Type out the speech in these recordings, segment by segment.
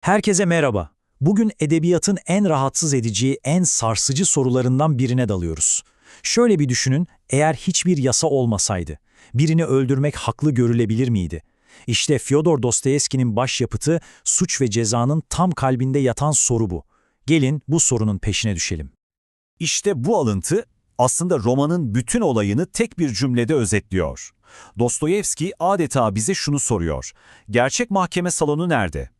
Herkese merhaba. Bugün edebiyatın en rahatsız edici, en sarsıcı sorularından birine dalıyoruz. Şöyle bir düşünün, eğer hiçbir yasa olmasaydı, birini öldürmek haklı görülebilir miydi? İşte Fyodor Dostoyevski'nin başyapıtı, suç ve cezanın tam kalbinde yatan soru bu. Gelin bu sorunun peşine düşelim. İşte bu alıntı aslında romanın bütün olayını tek bir cümlede özetliyor. Dostoyevski adeta bize şunu soruyor. Gerçek mahkeme salonu nerede?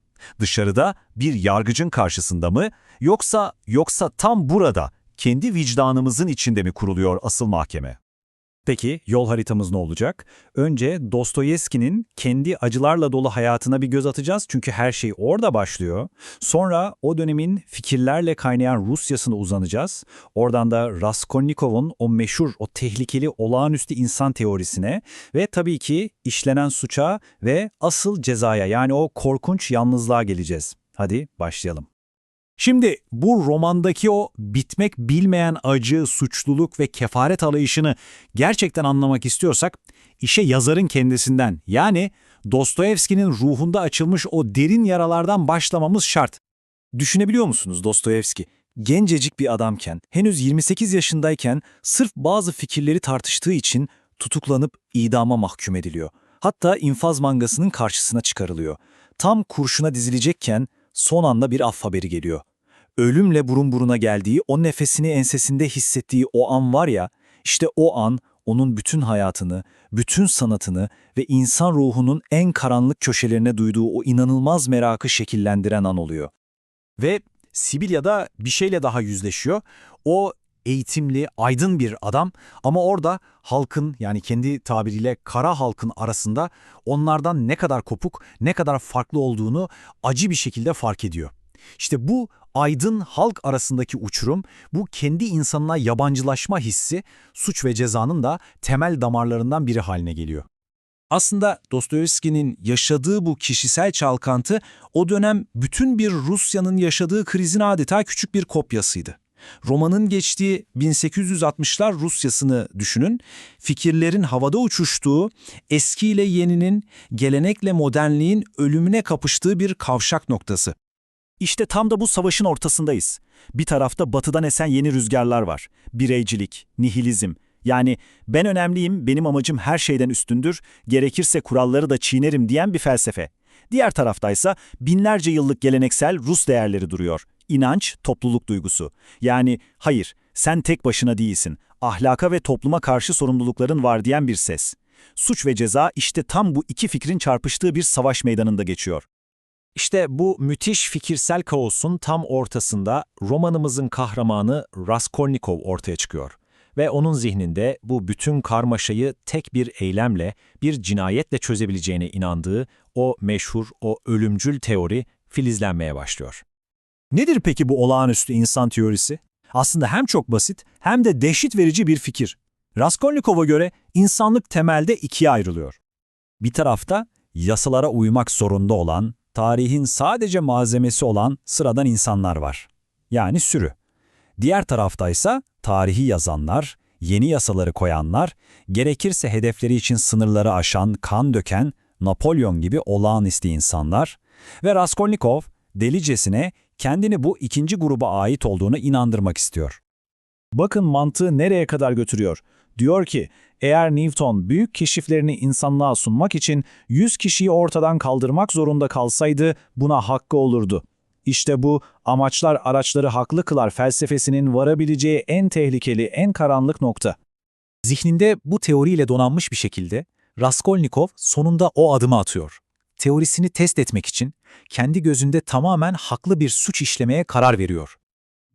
Dışarıda bir yargıcın karşısında mı yoksa yoksa tam burada kendi vicdanımızın içinde mi kuruluyor asıl mahkeme? Peki yol haritamız ne olacak? Önce Dostoyevski'nin kendi acılarla dolu hayatına bir göz atacağız çünkü her şey orada başlıyor. Sonra o dönemin fikirlerle kaynayan Rusyasına uzanacağız. Oradan da Raskolnikov'un o meşhur, o tehlikeli olağanüstü insan teorisine ve tabii ki işlenen suça ve asıl cezaya yani o korkunç yalnızlığa geleceğiz. Hadi başlayalım. Şimdi bu romandaki o bitmek bilmeyen acı, suçluluk ve kefaret arayışını gerçekten anlamak istiyorsak, işe yazarın kendisinden yani Dostoyevski'nin ruhunda açılmış o derin yaralardan başlamamız şart. Düşünebiliyor musunuz Dostoyevski? Gencecik bir adamken, henüz 28 yaşındayken sırf bazı fikirleri tartıştığı için tutuklanıp idama mahkum ediliyor. Hatta infaz mangasının karşısına çıkarılıyor. Tam kurşuna dizilecekken son anda bir af haberi geliyor. Ölümle burun buruna geldiği, o nefesini ensesinde hissettiği o an var ya, işte o an onun bütün hayatını, bütün sanatını ve insan ruhunun en karanlık köşelerine duyduğu o inanılmaz merakı şekillendiren an oluyor. Ve Sibilya'da bir şeyle daha yüzleşiyor. O eğitimli, aydın bir adam ama orada halkın yani kendi tabiriyle kara halkın arasında onlardan ne kadar kopuk, ne kadar farklı olduğunu acı bir şekilde fark ediyor. İşte bu aydın halk arasındaki uçurum, bu kendi insanına yabancılaşma hissi suç ve cezanın da temel damarlarından biri haline geliyor. Aslında Dostoyevski'nin yaşadığı bu kişisel çalkantı o dönem bütün bir Rusya'nın yaşadığı krizin adeta küçük bir kopyasıydı. Romanın geçtiği 1860'lar Rusyasını düşünün, fikirlerin havada uçuştuğu, eskiyle yeninin, gelenekle modernliğin ölümüne kapıştığı bir kavşak noktası. İşte tam da bu savaşın ortasındayız. Bir tarafta batıdan esen yeni rüzgarlar var. Bireycilik, nihilizm. Yani ben önemliyim, benim amacım her şeyden üstündür, gerekirse kuralları da çiğnerim diyen bir felsefe. Diğer taraftaysa binlerce yıllık geleneksel Rus değerleri duruyor. İnanç, topluluk duygusu. Yani hayır, sen tek başına değilsin. Ahlaka ve topluma karşı sorumlulukların var diyen bir ses. Suç ve ceza işte tam bu iki fikrin çarpıştığı bir savaş meydanında geçiyor. İşte bu müthiş fikirsel kaosun tam ortasında romanımızın kahramanı Raskolnikov ortaya çıkıyor. Ve onun zihninde bu bütün karmaşayı tek bir eylemle, bir cinayetle çözebileceğine inandığı o meşhur, o ölümcül teori filizlenmeye başlıyor. Nedir peki bu olağanüstü insan teorisi? Aslında hem çok basit hem de dehşet verici bir fikir. Raskolnikov'a göre insanlık temelde ikiye ayrılıyor. Bir tarafta yasalara uymak zorunda olan, tarihin sadece malzemesi olan sıradan insanlar var. Yani sürü. Diğer taraftaysa tarihi yazanlar, yeni yasaları koyanlar, gerekirse hedefleri için sınırları aşan, kan döken, Napolyon gibi olağanüstü insanlar ve Raskolnikov delicesine kendini bu ikinci gruba ait olduğunu inandırmak istiyor. Bakın mantığı nereye kadar götürüyor. Diyor ki, eğer Newton büyük keşiflerini insanlığa sunmak için 100 kişiyi ortadan kaldırmak zorunda kalsaydı buna hakkı olurdu. İşte bu amaçlar araçları haklı kılar felsefesinin varabileceği en tehlikeli, en karanlık nokta. Zihninde bu teoriyle donanmış bir şekilde Raskolnikov sonunda o adımı atıyor. Teorisini test etmek için kendi gözünde tamamen haklı bir suç işlemeye karar veriyor.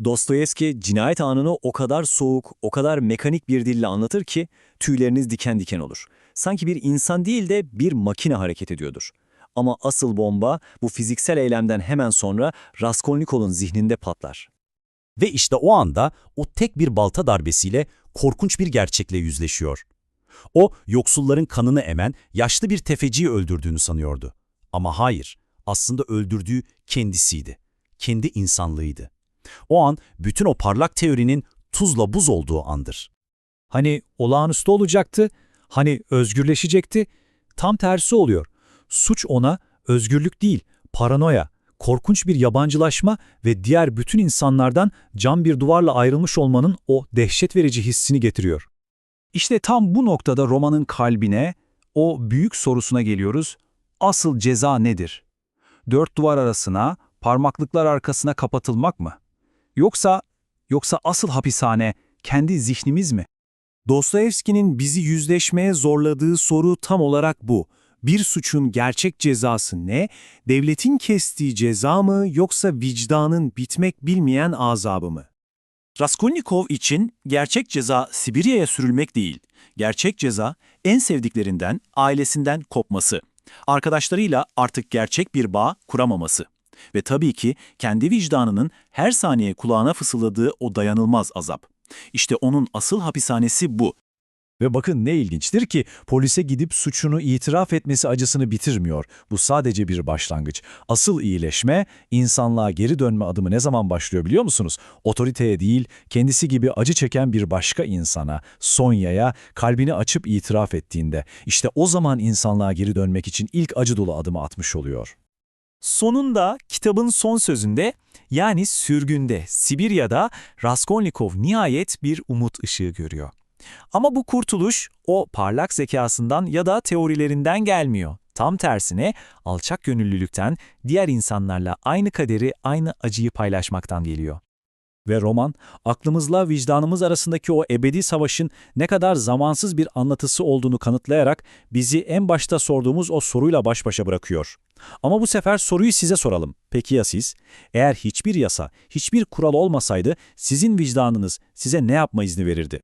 Dostoyevski cinayet anını o kadar soğuk, o kadar mekanik bir dille anlatır ki tüyleriniz diken diken olur. Sanki bir insan değil de bir makine hareket ediyordur. Ama asıl bomba bu fiziksel eylemden hemen sonra Raskolnikov'un zihninde patlar. Ve işte o anda o tek bir balta darbesiyle korkunç bir gerçekle yüzleşiyor. O, yoksulların kanını emen yaşlı bir tefeciyi öldürdüğünü sanıyordu. Ama hayır, aslında öldürdüğü kendisiydi. Kendi insanlığıydı. O an bütün o parlak teorinin tuzla buz olduğu andır. Hani olağanüstü olacaktı, hani özgürleşecekti, tam tersi oluyor. Suç ona özgürlük değil, paranoya, korkunç bir yabancılaşma ve diğer bütün insanlardan cam bir duvarla ayrılmış olmanın o dehşet verici hissini getiriyor. İşte tam bu noktada romanın kalbine, o büyük sorusuna geliyoruz. Asıl ceza nedir? Dört duvar arasına, parmaklıklar arkasına kapatılmak mı? Yoksa, yoksa asıl hapishane kendi zihnimiz mi? Dostoyevski'nin bizi yüzleşmeye zorladığı soru tam olarak bu. Bir suçun gerçek cezası ne? Devletin kestiği ceza mı yoksa vicdanın bitmek bilmeyen azabı mı? Raskolnikov için gerçek ceza Sibirya'ya sürülmek değil. Gerçek ceza en sevdiklerinden, ailesinden kopması. Arkadaşlarıyla artık gerçek bir bağ kuramaması. Ve tabii ki kendi vicdanının her saniye kulağına fısıldadığı o dayanılmaz azap. İşte onun asıl hapishanesi bu. Ve bakın ne ilginçtir ki polise gidip suçunu itiraf etmesi acısını bitirmiyor. Bu sadece bir başlangıç. Asıl iyileşme, insanlığa geri dönme adımı ne zaman başlıyor biliyor musunuz? Otoriteye değil, kendisi gibi acı çeken bir başka insana, Sonya'ya kalbini açıp itiraf ettiğinde. işte o zaman insanlığa geri dönmek için ilk acı dolu adımı atmış oluyor. Sonunda kitabın son sözünde yani sürgünde Sibirya'da Raskolnikov nihayet bir umut ışığı görüyor. Ama bu kurtuluş o parlak zekasından ya da teorilerinden gelmiyor. Tam tersine alçak gönüllülükten, diğer insanlarla aynı kaderi, aynı acıyı paylaşmaktan geliyor. Ve roman, aklımızla vicdanımız arasındaki o ebedi savaşın ne kadar zamansız bir anlatısı olduğunu kanıtlayarak bizi en başta sorduğumuz o soruyla baş başa bırakıyor. Ama bu sefer soruyu size soralım. Peki ya siz? Eğer hiçbir yasa, hiçbir kural olmasaydı sizin vicdanınız size ne yapma izni verirdi?